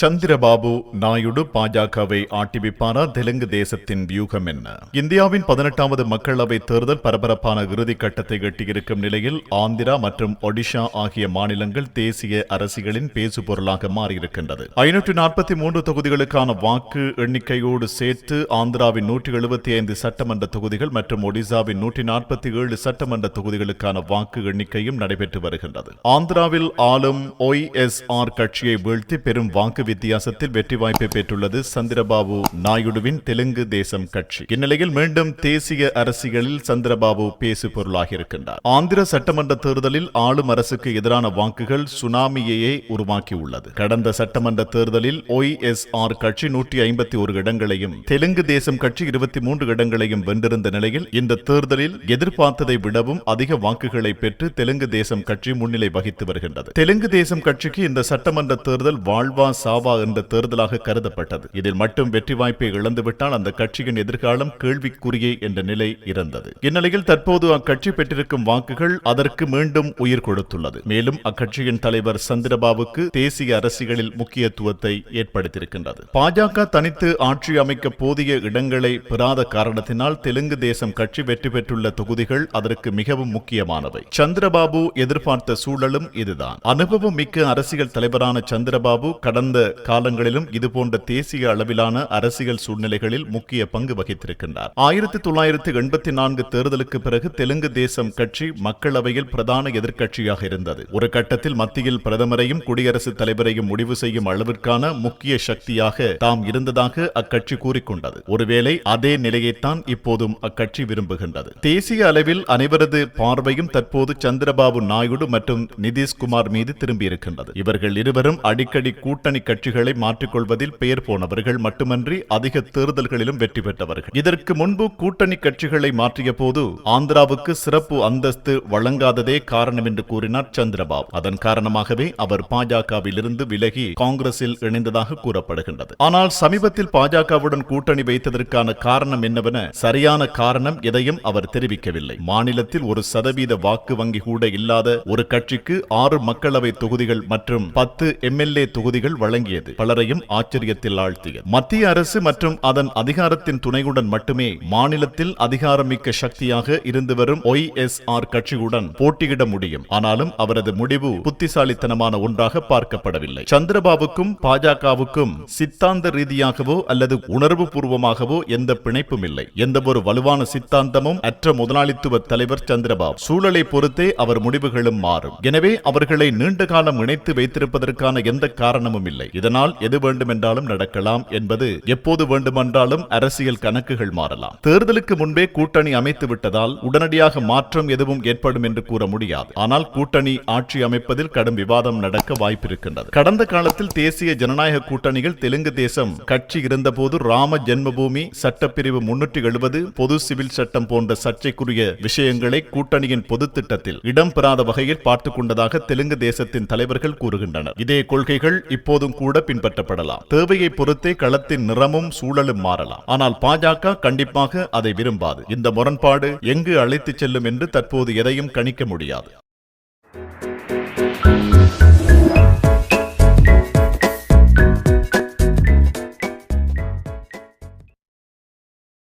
சந்திரபாபு நாயுடு பாஜகவை ஆட்டிவிப்பாரா? தெலுங்கு தேசத்தின் வியூகம் என்ன? இந்தியாவின் பதினெட்டாவது மக்களவை தேர்தல் பரபரப்பான இறுதிக்கட்டத்தை எட்டியிருக்கும் நிலையில் ஆந்திரா மற்றும் ஒடிஷா ஆகிய மாநிலங்கள் தேசிய அரசியலின் பேசுபொருளாக மாறியிருக்கின்றது. ஐநூற்று நாற்பத்தி மூன்று தொகுதிகளுக்கான வாக்கு எண்ணிக்கையோடு சேர்த்து ஆந்திராவின் நூற்றி எழுபத்தி ஐந்து சட்டமன்ற தொகுதிகள் மற்றும் ஒடிசாவின் நூற்றி நாற்பத்தி ஏழு சட்டமன்ற தொகுதிகளுக்கான வாக்கு எண்ணிக்கையும் நடைபெற்று வருகின்றது. ஆந்திராவில் ஆளும் ஒய் எஸ் ஆர் கட்சியை வீழ்த்தி பெரும் வாக்கு வித்தியாசத்தில் வெற்றி வாய்ப்பை பெற்றுள்ளது சந்திரபாபு நாயுடுவின் தெலுங்கு தேசம் கட்சி. இந்நிலையில் மீண்டும் தேசிய அரசியலில் சந்திரபாபு பேசு பொருளாக இருக்கின்றார் ஆந்திர சட்டமன்ற தேர்தலில் ஆளும் அரசுக்கு எதிரான வாக்குகள் சுனாமியையே உருவாக்கியுள்ளது. கடந்த சட்டமன்ற தேர்தலில் ஒய் எஸ் ஆர் கட்சி நூற்றி ஐம்பத்தி ஒரு இடங்களையும் தெலுங்கு தேசம் கட்சி இருபத்தி மூன்று இடங்களையும் வென்றிருந்த நிலையில் இந்த தேர்தலில் எதிர்பார்த்ததை விடவும் அதிக வாக்குகளை பெற்று தெலுங்கு தேசம் கட்சி முன்னிலை வகித்து வருகின்றது. தெலுங்கு தேசம் கட்சிக்கு இந்த சட்டமன்ற தேர்தல் வாழ்வா சா சாவா என்ற தேர்தலாக கருதப்பட்டது. இதில் மட்டும் வெற்றி வாய்ப்பை இழந்துவிட்டால் அந்த கட்சியின் எதிர்காலம் கேள்விக்குரியே என்ற நிலை இருந்தது. இந்நிலையில் தற்போது அக்கட்சி பெற்றிருக்கும் வாக்குகள் அதற்கு மீண்டும் உயிர் கொடுத்துள்ளது. மேலும் அக்கட்சியின் தலைவர் சந்திரபாபுக்கு தேசிய அரசியலில் முக்கியத்துவத்தை ஏற்படுத்தியிருக்கின்றது. பாஜக தனித்து ஆட்சி அமைக்க போதிய இடங்களை பெறாத காரணத்தினால் தெலுங்கு தேசம் கட்சி வெற்றி பெற்றுள்ள தொகுதிகள் அதற்கு மிகவும் முக்கியமானவை. சந்திரபாபு எதிர்பார்த்த சூழலும் இதுதான். அனுபவம் மிக்க அரசியல் தலைவரான சந்திரபாபு கடந்த காலங்களிலும் இதுபோன்ற தேசிய அளவிலான அரசியல் சூழ்நிலைகளில் முக்கிய பங்கு வகித்திருக்கின்றார். ஆயிரத்தி தொள்ளாயிரத்தி எண்பத்தி நான்கு தேர்தலுக்கு பிறகு தெலுங்கு தேசம் கட்சி மக்களவையில் பிரதான எதிர்க்கட்சியாக இருந்தது. ஒரு கட்டத்தில் மத்தியில் பிரதமரையும் குடியரசுத் தலைவரையும் முடிவு செய்யும் அளவிற்கான முக்கிய சக்தியாக தாம் இருந்ததாக அக்கட்சி கூறிக்கொண்டது. ஒருவேளை அதே நிலையைத்தான் இப்போதும் அக்கட்சி விரும்புகின்றது. தேசிய அளவில் அனைவரது பார்வையும் தற்போது சந்திரபாபு நாயுடு மற்றும் நிதிஷ்குமார் மீது திரும்பியிருக்கின்றது. இவர்கள் இருவரும் அடிக்கடி கூட்டணி கட்சி கட்சிகளை மாற்றிக்கொள்வதில் பெயர் போனவர்கள் மட்டுமன்றி அதிக தேர்தல்களிலும் வெற்றி பெற்றவர்கள். இதற்கு முன்பு கூட்டணி கட்சிகளை மாற்றிய போது ஆந்திராவுக்கு சிறப்பு அந்தஸ்து வழங்காததே காரணம் என்று கூறினார் சந்திரபாபு. அதன் காரணமாகவே அவர் பாஜகவில் இருந்து விலகி காங்கிரஸில் இணைந்ததாக கூறப்படுகின்றது. ஆனால் சமீபத்தில் பாஜகவுடன் கூட்டணி வைத்ததற்கான காரணம் என்னவென சரியான காரணம் எதையும் அவர் தெரிவிக்கவில்லை. மாநிலத்தில் ஒரு சதவீத வாக்கு வங்கி கூட இல்லாத ஒரு கட்சிக்கு ஆறு மக்களவை தொகுதிகள் மற்றும் பத்து எம்எல்ஏ தொகுதிகள் வழங்கியது. பலரையும் ஆச்சரியத்தில் ஆழ்த்தியது. மத்திய அரசு மற்றும் அதன் அதிகாரத்தின் துணையுடன் மட்டுமே மாநிலத்தில் அதிகாரமிக்க சக்தியாக இருந்து வரும் ஒய் எஸ் ஆர் கட்சியுடன் போட்டியிட முடியும். ஆனாலும் அவரது முடிவு புத்திசாலித்தனமான ஒன்றாக பார்க்கப்படவில்லை. சந்திரபாபுக்கும் பாஜகவுக்கும் சித்தாந்த ரீதியாகவோ அல்லது உணர்வு பூர்வமாகவோ எந்த பிணைப்பும் இல்லை. எந்த ஒரு வலுவான சித்தாந்தமும் அற்ற முதலாளித்துவ தலைவர் சந்திரபாபு. சூழலை பொறுத்தே அவர் முடிவுகளும் மாறும். எனவே அவர்களை நீண்ட காலம் இணைத்து வைத்திருப்பதற்கான எந்த காரணமும் இல்லை. இதனால் எது வேண்டுமென்றாலும் நடக்கலாம் என்பது எப்போது வேண்டுமென்றாலும் அரசியல் கணக்குகள் மாறலாம். தேர்தலுக்கு முன்பே கூட்டணி அமைத்து விட்டதால் உடனடியாக மாற்றம் எதுவும் ஏற்படும் என்று கூற முடியாது. ஆனால் கூட்டணி ஆட்சி அமைப்பதில் கடும் விவாதம் நடக்க வாய்ப்பிருக்கின்றது. கடந்த காலத்தில் தேசிய ஜனநாயக கூட்டணிகள் தெலுங்கு தேசம் கட்சி இருந்தபோது ராம ஜென்மபூமி சட்டப்பிரிவு முன்னூற்றி எழுபது பொது சிவில் சட்டம் போன்ற சர்ச்சைக்குரிய விஷயங்களை கூட்டணியின் பொது திட்டத்தில் இடம்பெறாத வகையில் பார்த்துக் கொண்டதாக தெலுங்கு தேசத்தின் தலைவர்கள் கூறுகின்றனர். இதே கொள்கைகள் இப்போதும் கூட பின்பற்றப்படலாம். தேவையை பொறுத்தே களத்தின் நிறமும் சூழலும் மாறலாம். ஆனால் பாஜக கண்டிப்பாக அதை விரும்பாது. இந்த முரண்பாடு எங்கு அழைத்துச் செல்லும் என்று தற்போது எதையும் கணிக்க முடியாது.